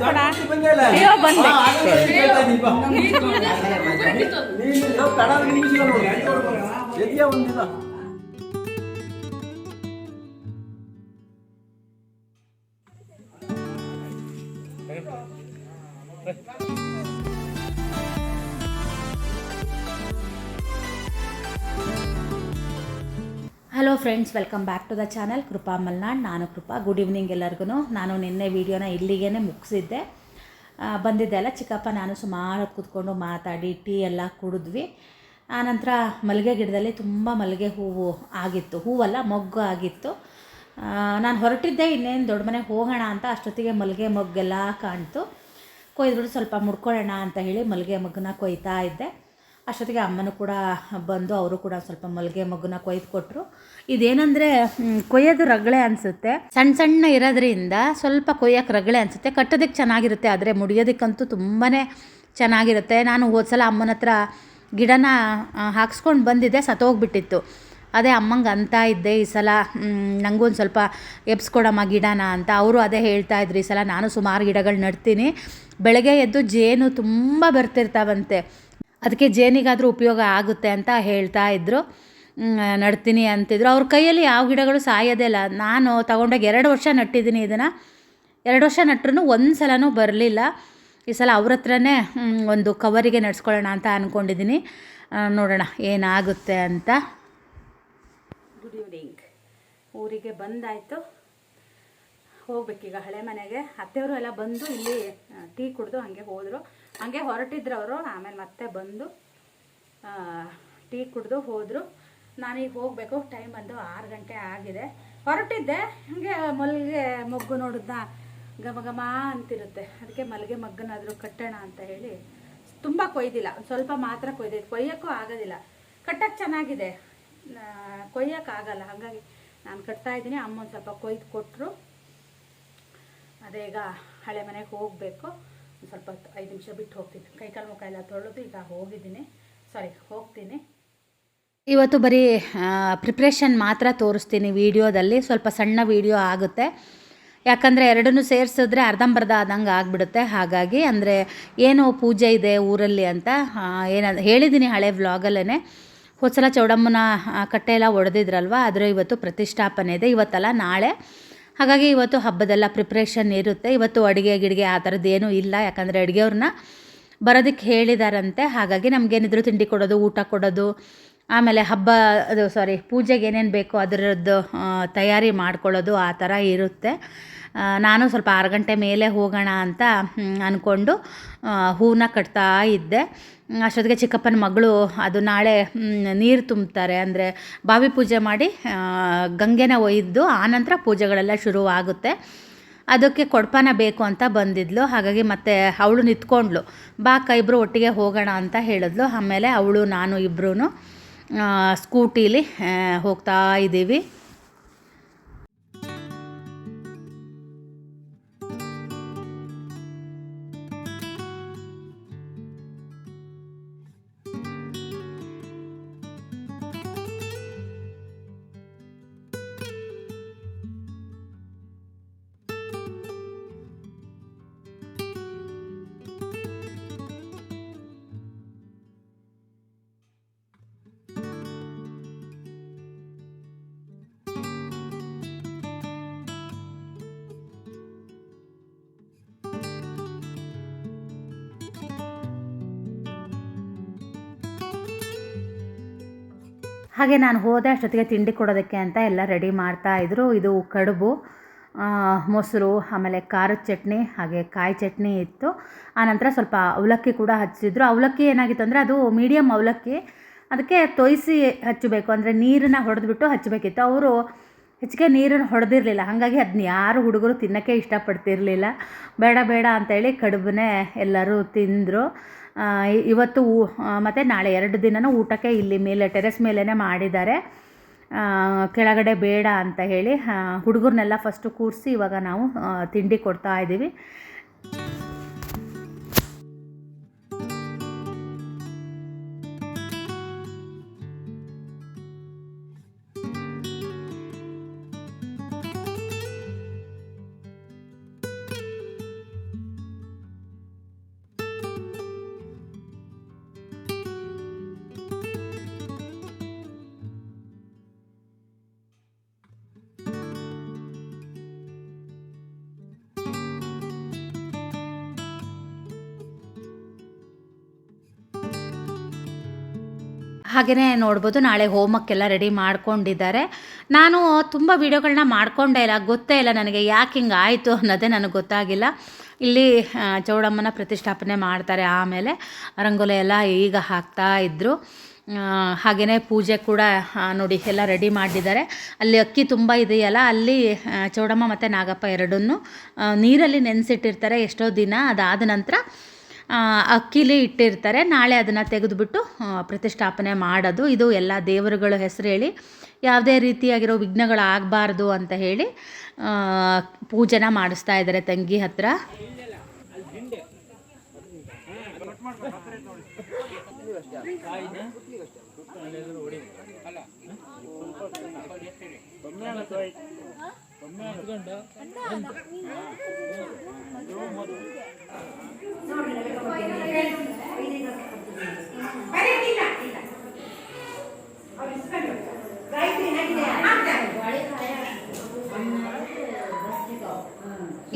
ತೋರಿಸ್ಕೊಡ ಅಯ್ಯೋ ಬಂದೆ ನೀನು ಒಂದಿಲ್ಲ hello friends welcome back to the channel Krupa Malnad ನಾನು ಕೃಪಾ ಗುಡ್ ಈವ್ನಿಂಗ್ ಎಲ್ಲರಿಗೂ ನಾನು ನಿನ್ನೆ ವೀಡಿಯೋನ ಇಲ್ಲಿಗೇ ಮುಗಿಸಿದ್ದೆ. ಬಂದಿದ್ದೆ ಅಲ್ಲ ಚಿಕ್ಕಪ್ಪ, ನಾನು ಸುಮಾರು ಕೂತ್ಕೊಂಡು ಮಾತಾಡಿ, ಟೀ ಎಲ್ಲ ಕುಡಿದ್ವಿ. ಆನಂತರ ಮಲ್ಲಿಗೆ ಗಿಡದಲ್ಲಿ ತುಂಬ ಮಲ್ಲಿಗೆ ಹೂವು ಆಗಿತ್ತು. ಹೂವಲ್ಲ, ಮೊಗ್ಗು ಆಗಿತ್ತು. ನಾನು ಹೊರಟಿದ್ದೆ, ಇನ್ನೇನು ದೊಡ್ಡ ಮನೆಗೆ ಹೋಗೋಣ ಅಂತ ಅಷ್ಟೊತ್ತಿಗೆ ಮಲ್ಲಿಗೆ ಮೊಗ್ಗೆಲ್ಲ ಕಾಣ್ತು. ಕೊಯ್ದ್ಬಿಟ್ಟು ಸ್ವಲ್ಪ ಮುಡ್ಕೊಳ್ಳೋಣ ಅಂತ ಹೇಳಿ ಮಲ್ಲಿಗೆ ಮೊಗ್ಗನ್ನ ಕೊಯ್ತಾ ಇದ್ದೆ. ಅಷ್ಟೊತ್ತಿಗೆ ಅಮ್ಮನೂ ಕೂಡ ಬಂದು ಅವರು ಕೂಡ ಸ್ವಲ್ಪ ಮಲ್ಲಿಗೆ ಮಗುನ ಕೊಯ್ದು ಕೊಟ್ಟರು ಇದೇನಂದರೆ ಕೊಯ್ಯೋದು ರಗಳೆ ಅನಿಸುತ್ತೆ. ಸಣ್ಣ ಸಣ್ಣ ಇರೋದ್ರಿಂದ ಸ್ವಲ್ಪ ಕೊಯ್ಯೋಕೆ ರಗಳೆ ಅನಿಸುತ್ತೆ. ಕಟ್ಟೋದಕ್ಕೆ ಚೆನ್ನಾಗಿರುತ್ತೆ, ಆದರೆ ಮುಡಿಯೋದಕ್ಕಂತೂ ತುಂಬಾ ಚೆನ್ನಾಗಿರುತ್ತೆ. ನಾನು ಹೋದ್ಸಲ ಅಮ್ಮನ ಹತ್ರ ಗಿಡನ ಹಾಕ್ಸ್ಕೊಂಡು ಬಂದಿದ್ದೆ, ಸತ್ತೋಗ್ಬಿಟ್ಟಿತ್ತು. ಅದೇ ಅಮ್ಮಂಗೆ ಅಂತ ಇದ್ದೆ ಈ ಸಲ. ನನಗೂ ಒಂದು ಸ್ವಲ್ಪ ಎಬ್ಸ್ಕೊಡಮ್ಮ ಗಿಡನ ಅಂತ. ಅವರು ಅದೇ ಹೇಳ್ತಾ ಇದ್ರು ಈ ಸಲ. ನಾನು ಸುಮಾರು ಗಿಡಗಳು ನಡ್ತೀನಿ. ಬೆಳಗ್ಗೆ ಎದ್ದು ಜೇನು ತುಂಬ ಬರ್ತಿರ್ತಾವಂತೆ. ಅದಕ್ಕೆ ಜೇನಿಗಾದರೂ ಉಪಯೋಗ ಆಗುತ್ತೆ ಅಂತ ಹೇಳ್ತಾ ಇದ್ದರು ನಡ್ತೀನಿ ಅಂತಿದ್ರು. ಅವ್ರ ಕೈಯಲ್ಲಿ ಯಾವ ಗಿಡಗಳು ಸಾಯೋದೇ ಇಲ್ಲ. ನಾನು ತಗೊಂಡಾಗ ಎರಡು ವರ್ಷ ನಟ್ಟಿದ್ದೀನಿ ಇದನ್ನು. ಎರಡು ವರ್ಷ ನಟ್ರೂ ಒಂದು ಸಲನೂ ಬರಲಿಲ್ಲ. ಈ ಸಲ ಅವ್ರ ಹತ್ರನೇ ಒಂದು ಕವರಿಗೆ ನಡ್ಸ್ಕೊಳ್ಳೋಣ ಅಂತ ಅಂದ್ಕೊಂಡಿದ್ದೀನಿ ನೋಡೋಣ ಏನಾಗುತ್ತೆ ಅಂತ. ಗುಡ್ ಈವ್ನಿಂಗ್ ಊರಿಗೆ ಬಂದಾಯಿತು. ಹೋಗ್ಬೇಕೀಗ ಹಳೆ ಮನೆಗೆ. ಅತ್ತೆಯವರು ಎಲ್ಲ ಬಂದು ಇಲ್ಲಿ ಟೀ ಕುಡಿದು ಹಾಗೆ ಹೋದರು. ಹಾಗೆ ಹೊರಟಿದ್ರು ಅವರು, ಆಮೇಲೆ ಮತ್ತೆ ಬಂದು ಟೀ ಕುಡಿದು ಹೋದರು. ನಾನೀಗ ಹೋಗಬೇಕು, ಟೈಮ್ ಬಂದು ಆರು ಗಂಟೆ ಆಗಿದೆ. ಹೊರಟಿದ್ದೆ, ಹಾಗೆ ಮಲ್ಲಿಗೆ ಮೊಗ್ಗು ನೋಡಿದ್ನ, ಘಮ ಘಮ ಅಂತಿರುತ್ತೆ. ಅದಕ್ಕೆ ಮಲ್ಲಿಗೆ ಮಗ್ಗನಾದರೂ ಕಟ್ಟೋಣ ಅಂತ ಹೇಳಿ, ತುಂಬ ಕೊಯ್ದಿಲ್ಲ. ಸ್ವಲ್ಪ ಮಾತ್ರ ಕೊಯ್ದಿದ್ದು ಕೊಯ್ಯೋಕ್ಕೂ ಆಗೋದಿಲ್ಲ. ಕಟ್ಟಕ್ಕೆ ಚೆನ್ನಾಗಿದೆ. ಕೊಯ್ಯೋಕ್ಕಾಗಲ್ಲ ಹಾಗಾಗಿ ನಾನು ಕಟ್ತಾ ಇದ್ದೀನಿ. ಅಮ್ಮ ಸ್ವಲ್ಪ ಕೊಯ್ದು ಕೊಟ್ಟರು ಅದೇ ಈಗ ಹಳೆ ಮನೆಗೆ ಹೋಗಬೇಕು. ಸ್ವಲ್ಪ ಐದು ನಿಮಿಷ ಬಿಟ್ಟು ಹೋಗ್ತೀನಿ ಕೈಕಾಲು ಮುಖ ಎಲ್ಲ ತೊಳೆದು ಈಗ ಹೋಗಿದ್ದೀನಿ. ಸಾರಿ ಹೋಗ್ತೀನಿ. ಇವತ್ತು ಬರೀ ಪ್ರಿಪ್ರೇಷನ್ ಮಾತ್ರ ತೋರಿಸ್ತೀನಿ ವಿಡಿಯೋದಲ್ಲಿ. ಸ್ವಲ್ಪ ಸಣ್ಣ ವಿಡಿಯೋ ಆಗುತ್ತೆ. ಯಾಕಂದರೆ ಎರಡನ್ನೂ ಸೇರಿಸಿದ್ರೆ ಅರ್ಧಂಬರ್ಧ ಆದಂಗೆ ಆಗಿಬಿಡುತ್ತೆ. ಹಾಗಾಗಿ ಅಂದರೆ ಏನು ಪೂಜೆ ಇದೆ ಊರಲ್ಲಿ ಅಂತ ಏನ ಹೇಳಿದ್ದೀನಿ ಹಳೆ ವ್ಲಾಗಲ್ಲೇ ಹೋದ್ಸಲ ಚೌಡಮ್ಮನ ಕಟ್ಟೆ ಎಲ್ಲ ಒಡೆದಿದ್ರಲ್ವ? ಆದರೆ ಇವತ್ತು ಪ್ರತಿಷ್ಠಾಪನೆ ಇದೆ. ಇವತ್ತಲ್ಲ ನಾಳೆ. ಹಾಗಾಗಿ ಇವತ್ತು ಹಬ್ಬದೆಲ್ಲ ಪ್ರಿಪ್ರೇಷನ್ ಇರುತ್ತೆ. ಇವತ್ತು ಅಡುಗೆ, ಗಿಡಿಗೆ ಆ ಥರದ್ದು ಏನೂ ಇಲ್ಲ. ಯಾಕಂದರೆ ಅಡುಗೆಯವ್ರನ್ನ ಬರೋದಕ್ಕೆ ಹೇಳಿದಾರಂತೆ. ಹಾಗಾಗಿ ನಮಗೇನಿದ್ರು ತಿಂಡಿ ಕೊಡೋದು, ಊಟ ಕೊಡೋದು, ಆಮೇಲೆ ಹಬ್ಬ, ಅದು ಸಾರಿ ಪೂಜೆಗೆ ಏನೇನು ಬೇಕೋ ಅದರದ್ದು ತಯಾರಿ ಮಾಡ್ಕೊಳ್ಳೋದು ಆ ಥರ ಇರುತ್ತೆ. ನಾನು ಸ್ವಲ್ಪ ಆರು ಗಂಟೆ ಮೇಲೆ ಹೋಗೋಣ ಅಂತ ಅಂದ್ಕೊಂಡು ಹೂವನ್ನ ಕಟ್ತಾ ಇದ್ದೆ. ಅಷ್ಟೊತ್ತಿಗೆ ಚಿಕ್ಕಪ್ಪನ ಮಗಳು ಅದು ನಾಳೆ ನೀರು ತುಂಬ್ತಾರೆ. ಅಂದರೆ ಬಾವಿ ಪೂಜೆ ಮಾಡಿ ಗಂಗೆನ ಒಯ್ದು ಆನಂತರ ಪೂಜೆಗಳೆಲ್ಲ ಶುರುವಾಗುತ್ತೆ. ಅದಕ್ಕೆ ಕೊಡ್ಪಾನ ಬೇಕು ಅಂತ ಬಂದಿದ್ಲು. ಹಾಗಾಗಿ ಮತ್ತೆ ಅವಳು ನಿಂತ್ಕೊಂಡ್ಳು. ಬಾ ಇಬ್ಬರು ಒಟ್ಟಿಗೆ ಹೋಗೋಣ ಅಂತ ಹೇಳಿದ್ಲು. ಆಮೇಲೆ ಅವಳು, ನಾನು ಇಬ್ಬರೂ ಸ್ಕೂಟೀಲಿ ಹೋಗ್ತಾ ಇದ್ದೀವಿ. ಹಾಗೆ ನಾನು ಹೋದೆ ಅಷ್ಟೊತ್ತಿಗೆ ತಿಂಡಿ ಕೊಡೋದಕ್ಕೆ ಅಂತ ಎಲ್ಲ ರೆಡಿ ಮಾಡ್ತಾ ಇದ್ರು. ಇದು ಕಡುಬು ಮೊಸರು, ಆಮೇಲೆ ಖಾರದ ಚಟ್ನಿ, ಹಾಗೆ ಕಾಯಿ ಚಟ್ನಿ ಇತ್ತು. ಆನಂತರ ಸ್ವಲ್ಪ ಅವಲಕ್ಕಿ ಕೂಡ ಹಚ್ಚಿದ್ರು. ಅವಲಕ್ಕಿ ಏನಾಗಿತ್ತು ಅಂದರೆ ಅದು ಮೀಡಿಯಮ್ ಅವಲಕ್ಕಿ. ಅದಕ್ಕೆ ತೊಯಿಸಿ ಹಚ್ಚಬೇಕು. ಅಂದರೆ ನೀರನ್ನ ಹೊಡೆದ್ಬಿಟ್ಟು ಹಚ್ಚಬೇಕಿತ್ತು. ಅವರು ಹೆಚ್ಚಿಗೆ ನೀರನ್ನು ಹೊಡೆದಿರಲಿಲ್ಲ. ಹಾಗಾಗಿ ಅದನ್ನ ಯಾರು ಹುಡುಗರು ತಿನ್ನೋಕ್ಕೆ ಇಷ್ಟಪಡ್ತಿರಲಿಲ್ಲ. ಬೇಡ ಬೇಡ ಅಂತೇಳಿ ಕಡುಬನ್ನೇ ಎಲ್ಲರೂ ತಿಂದರು. ಇವತ್ತು ಮತ್ತು ನಾಳೆ ಎರಡು ದಿನನೂ ಊಟಕ್ಕೆ ಇಲ್ಲಿ ಮೇಲೆ, ಟೆರೆಸ್ ಮೇಲೇ ಮಾಡಿದ್ದಾರೆ. ಕೆಳಗಡೆ ಬೇಡ ಅಂತ ಹೇಳಿ ಹುಡುಗರನ್ನೆಲ್ಲ ಫಸ್ಟು ಕೂರಿಸಿ ಇವಾಗ ನಾವು ತಿಂಡಿ ಕೊಡ್ತಾ ಇದ್ದೀವಿ ಹಾಗೆಯೇ ನೋಡ್ಬೋದು, ನಾಳೆ ಹೋಮಕ್ಕೆಲ್ಲ ರೆಡಿ ಮಾಡ್ಕೊಂಡಿದ್ದಾರೆ. ನಾನು ತುಂಬ ವೀಡಿಯೋಗಳನ್ನ ಮಾಡ್ಕೊಂಡೇ ಇಲ್ಲ, ಗೊತ್ತೇ ಇಲ್ಲ ನನಗೆ ಯಾಕೆ ಹಿಂಗೆ ಆಯಿತು ಅನ್ನೋದೇ ನನಗೆ ಗೊತ್ತಾಗಿಲ್ಲ. ಇಲ್ಲಿ ಚೌಡಮ್ಮನ ಪ್ರತಿಷ್ಠಾಪನೆ ಮಾಡ್ತಾರೆ ಆಮೇಲೆ, ರಂಗೋಲಿ ಎಲ್ಲ ಈಗ ಹಾಕ್ತಾ ಇದ್ದರು ಹಾಗೆಯೇ ಪೂಜೆ ಕೂಡ ನೋಡಿ ಎಲ್ಲ ರೆಡಿ ಮಾಡಿದ್ದಾರೆ. ಅಲ್ಲಿ ಅಕ್ಕಿ ತುಂಬ ಇದೆಯಲ್ಲ, ಅಲ್ಲಿ ಚೌಡಮ್ಮ ಮತ್ತು ನಾಗಪ್ಪ ಎರಡನ್ನೂ ನೀರಲ್ಲಿ ನೆನೆಸಿಟ್ಟಿರ್ತಾರೆ ಎಷ್ಟೋ ದಿನ, ಅದಾದ ನಂತರ ಅಕ್ಕಿಲಿ ಇಟ್ಟಿರ್ತಾರೆ. ನಾಳೆ ಅದನ್ನು ತೆಗೆದುಬಿಟ್ಟು ಪ್ರತಿಷ್ಠಾಪನೆ ಮಾಡೋದು. ಇದು ಎಲ್ಲ ದೇವರುಗಳ ಹೆಸರು ಹೇಳಿ, ಯಾವುದೇ ರೀತಿಯಾಗಿರೋ ವಿಘ್ನಗಳು ಆಗಬಾರ್ದು ಅಂತ ಹೇಳಿ ಪೂಜೆನ ಮಾಡಿಸ್ತಾ ಇದ್ದಾರೆ ತಂಗಿ ಹತ್ರ.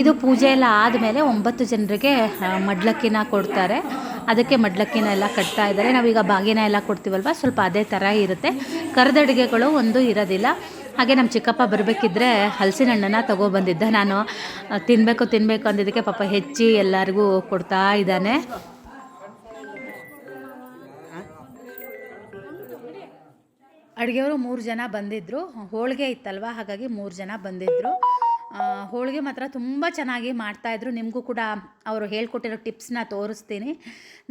ಇದು ಪೂಜೆ ಎಲ್ಲ ಆದಮೇಲೆ ಒಂಬತ್ತು ಜನರಿಗೆ ಮಡ್ಲಕ್ಕಿನ ಕೊಡ್ತಾರೆ. ಅದಕ್ಕೆ ಮಡ್ಲಕ್ಕಿನ ಎಲ್ಲ ಕಟ್ತಾ ಇದ್ದಾರೆ. ನಾವೀಗ ಬಾಗಿನ ಎಲ್ಲ ಕೊಡ್ತೀವಲ್ವ? ಸ್ವಲ್ಪ ಅದೇ ಥರ ಇರುತ್ತೆ. ಕರ್ದಡುಗೆಗಳು ಒಂದು ಇರೋದಿಲ್ಲ. ಹಾಗೆ ನಮ್ಮ ಚಿಕ್ಕಪ್ಪ ಬರಬೇಕಿದ್ರೆ ಹಲಸಿನ ಹಣ್ಣನ್ನು ತೊಗೊಬಂದಿದ್ದೆ. ನಾನು ತಿನ್ನಬೇಕು ತಿನ್ನಬೇಕು ಅಂದಿದ್ದಕ್ಕೆ ಪಾಪ ಹೆಚ್ಚಿ ಎಲ್ಲರಿಗೂ ಕೊಡ್ತಾ ಇದ್ದಾನೆ. ಅಡುಗೆಯವರು ಮೂರು ಜನ ಬಂದಿದ್ದರು ಹೋಳಿಗೆ ಇತ್ತಲ್ವ? ಹಾಗಾಗಿ ಮೂರು ಜನ ಬಂದಿದ್ದರು ಹೋಳಿಗೆ ಮಾತ್ರ ತುಂಬ ಚೆನ್ನಾಗಿ ಮಾಡ್ತಾಯಿದ್ರು ನಿಮಗೂ ಕೂಡ ಅವರು ಹೇಳ್ಕೊಟ್ಟಿರೋ ಟಿಪ್ಸ್ನ ತೋರಿಸ್ತೀನಿ.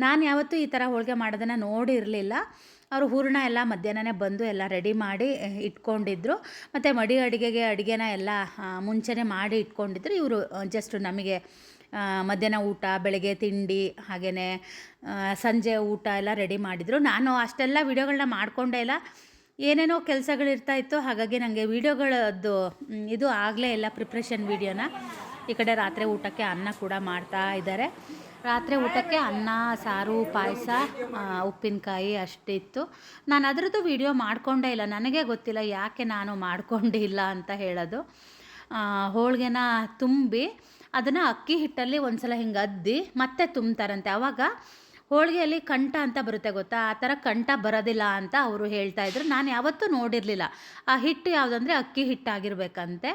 ನಾನು ಯಾವತ್ತೂ ಈ ಥರ ಹೋಳಿಗೆ ಮಾಡೋದನ್ನು ನೋಡಿರಲಿಲ್ಲ. ಅವರು ಹೂರಣ ಎಲ್ಲ ಮಧ್ಯಾಹ್ನನೇ ಬಂದು ಎಲ್ಲ ರೆಡಿ ಮಾಡಿ ಇಟ್ಕೊಂಡಿದ್ರು. ಮತ್ತು ಮಡಿ ಅಡುಗೆಗೆ, ಅಡುಗೆನ ಎಲ್ಲ ಮುಂಚೆನೇ ಮಾಡಿ ಇಟ್ಕೊಂಡಿದ್ರು. ಇವರು ಜಸ್ಟ್ ನಮಗೆ ಮಧ್ಯಾಹ್ನ ಊಟ, ಬೆಳಗ್ಗೆ ತಿಂಡಿ ಹಾಗೆಯೇ ಸಂಜೆ ಊಟ ಎಲ್ಲ ರೆಡಿ ಮಾಡಿದರು. ನಾನು ಅಷ್ಟೆಲ್ಲ ವಿಡಿಯೋಗಳನ್ನ ಮಾಡಿಕೊಂಡೇ ಇಲ್ಲ. ಏನೇನೋ ಕೆಲಸಗಳಿರ್ತಾ ಇತ್ತು, ಹಾಗಾಗಿ ನನಗೆ ವೀಡಿಯೋಗಳದ್ದು ಇದು ಆಗಲೇ ಇಲ್ಲ ಪ್ರಿಪ್ರೇಷನ್ ವೀಡಿಯೋನ. ಈ ಕಡೆ ರಾತ್ರಿ ಊಟಕ್ಕೆ ಅನ್ನ ಕೂಡ ಮಾಡ್ತಾ ಇದ್ದಾರೆ. ರಾತ್ರಿ ಊಟಕ್ಕೆ ಅನ್ನ, ಸಾರು, ಪಾಯಸ ಉಪ್ಪಿನಕಾಯಿ ಅಷ್ಟಿತ್ತು. ನಾನು ಅದರದ್ದು ವೀಡಿಯೋ ಮಾಡಿಕೊಂಡೇ ಇಲ್ಲ. ನನಗೆ ಗೊತ್ತಿಲ್ಲ ಯಾಕೆ ನಾನು ಮಾಡಿಕೊಂಡಿಲ್ಲ ಅಂತ ಹೇಳೋದು. ಹೋಳಿಗೆನ ತುಂಬಿ, ಅದನ್ನು ಅಕ್ಕಿ ಹಿಟ್ಟಲ್ಲಿ ಒಂದು ಸಲ ಹಿಂಗೆ ಅದ್ದಿ ಮತ್ತೆ ತುಂಬ್ತಾರಂತೆ. ಆವಾಗ ಹೋಳಿಗೆಯಲ್ಲಿ ಕಂಠ ಅಂತ ಬರುತ್ತೆ ಗೊತ್ತಾ? ಆ ಥರ ಕಂಠ ಬರೋದಿಲ್ಲ ಅಂತ ಅವರು ಹೇಳ್ತಾ ಇದ್ರು. ನಾನು ಯಾವತ್ತೂ ನೋಡಿರಲಿಲ್ಲ. ಆ ಹಿಟ್ಟು ಯಾವುದಂದ್ರೆ ಅಕ್ಕಿ ಹಿಟ್ಟಾಗಿರ್ಬೇಕಂತೆ.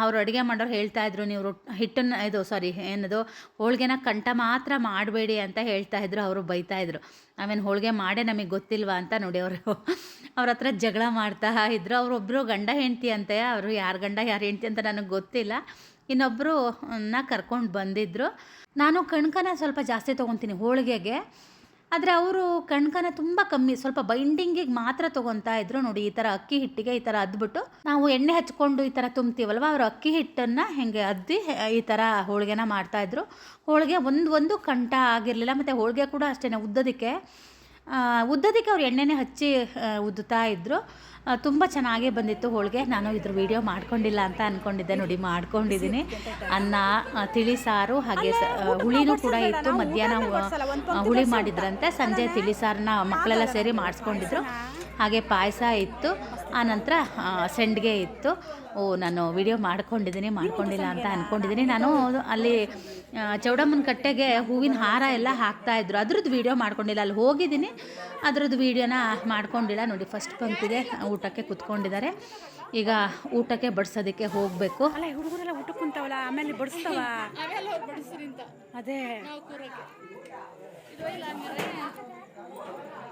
ಅವರು ಅಡುಗೆ ಮಾಡೋರು ಹೇಳ್ತಾ ಇದ್ರು, ನೀವು ರೊಟ್, ಹಿಟ್ಟನ್ನು, ಇದು ಸಾರಿ ಏನದು, ಹೋಳಿಗೆನ ಕಂಠ ಮಾತ್ರ ಮಾಡಬೇಡಿ ಅಂತ ಹೇಳ್ತಾ ಇದ್ರು. ಅವರು ಬೈತಾ ಇದ್ರು. ಆಮೇಲೆ ಹೋಳಿಗೆ ಮಾಡೇ ನಮಗೆ ಗೊತ್ತಿಲ್ವಾ ಅಂತ ನೋಡಿ ಅವರು. ಅವ್ರ ಹತ್ರ ಜಗಳ ಮಾಡ್ತಾ ಇದ್ರು. ಅವರೊಬ್ಬರು ಗಂಡ ಹೆಂಡ್ತಿ ಅಂತೆ. ಅವರು ಯಾರು ಗಂಡ ಯಾರು ಹೆಂಡತಿ ಅಂತ ನನಗೆ ಗೊತ್ತಿಲ್ಲ. ಇನ್ನೊಬ್ಬರು ನ ಕರ್ಕೊಂಡು ಬಂದಿದ್ದರು ನಾನು ಕಣ್ಕನ ಸ್ವಲ್ಪ ಜಾಸ್ತಿ ತೊಗೊತೀನಿ ಹೋಳಿಗೆಗೆ. ಆದರೆ ಅವರು ಕಣ್ಕನ ತುಂಬ ಕಮ್ಮಿ, ಸ್ವಲ್ಪ ಬೈಂಡಿಂಗಿಗೆ ಮಾತ್ರ ತೊಗೊತಾ ಇದ್ರು ನೋಡಿ, ಈ ಥರ ಅಕ್ಕಿ ಹಿಟ್ಟಿಗೆ ಈ ಥರ ಅದ್ಬಿಟ್ಟು. ನಾವು ಎಣ್ಣೆ ಹಚ್ಕೊಂಡು ಈ ಥರ ತುಂಬ್ತೀವಲ್ವ, ಅವರು ಅಕ್ಕಿ ಹಿಟ್ಟನ್ನು ಹೆಂಗೆ ಅದ್ದಿ, ಈ ಥರ ಹೋಳಿಗೆನ ಮಾಡ್ತಾಯಿದ್ರು ಹೋಳಿಗೆ ಒಂದು ಒಂದು ಕಂಠ ಆಗಿರಲಿಲ್ಲ, ಮತ್ತು ಹೋಳಿಗೆ ಕೂಡ ಅಷ್ಟೇ ಉದ್ದೋದಕ್ಕೆ. ಉದ್ದೋದಕ್ಕೆ ಅವ್ರು ಎಣ್ಣೆನೇ ಹಚ್ಚಿ ಉದ್ದುತ್ತಾ ಇದ್ದರು ತುಂಬ ಚೆನ್ನಾಗೇ ಬಂದಿತ್ತು ಹೋಳಿಗೆ. ನಾನು ಇದ್ರ ವಿಡಿಯೋ ಮಾಡ್ಕೊಂಡಿಲ್ಲ ಅಂತ ಅಂದ್ಕೊಂಡಿದ್ದೆ ನೋಡಿ ಮಾಡ್ಕೊಂಡಿದ್ದೀನಿ ಅನ್ನ ತಿಳಿ ಸಾರು, ಹಾಗೆ ಹುಳಿನೂ ಕೂಡ ಇತ್ತು. ಮಧ್ಯಾಹ್ನ ಹುಳಿ ಮಾಡಿದ್ರಂತೆ. ಸಂಜೆ ತಿಳಿ ಸಾರನ್ನ ಮಕ್ಕಳೆಲ್ಲ ಸೇರಿ ಮಾಡಿಸ್ಕೊಂಡಿದ್ರು. ಹಾಗೆ ಪಾಯಸ ಇತ್ತು. ಆನಂತರ ಸೆಂಡ್ಗೆ ಇತ್ತು. ಓ ನಾನು ವಿಡಿಯೋ ಮಾಡ್ಕೊಂಡಿದ್ದೀನಿ ಮಾಡ್ಕೊಂಡಿಲ್ಲ ಅಂತ ಅಂದ್ಕೊಂಡಿದ್ದೀನಿ ನಾನು ಅಲ್ಲಿ ಚೌಡಮ್ಮನ ಕಟ್ಟೆಗೆ ಹೂವಿನ ಹಾರ ಎಲ್ಲ ಹಾಕ್ತಾ ಇದ್ರು. ಅದ್ರದ್ದು ವಿಡಿಯೋ ಮಾಡ್ಕೊಂಡಿಲ್ಲ. ಅಲ್ಲಿ ಹೋಗಿದ್ದೀನಿ. ಅದ್ರದ್ದು ವೀಡಿಯೋನ ಮಾಡ್ಕೊಂಡಿಲ್ಲ. ನೋಡಿ ಫಸ್ಟ್ ಬಂತಿದೆ ಊಟಕ್ಕೆ ಕುತ್ಕೊಂಡಿದ್ದಾರೆ. ಈಗ ಊಟಕ್ಕೆ ಬಡಿಸೋದಕ್ಕೆ ಹೋಗಬೇಕು. ಅಲ್ಲ ಹುಡುಗರೆಲ್ಲ ಊಟ ಕುಂತಾವಲ್ಲ ಆಮೇಲೆ ಬಡಿಸ್ತಾವ? ಅದೇ.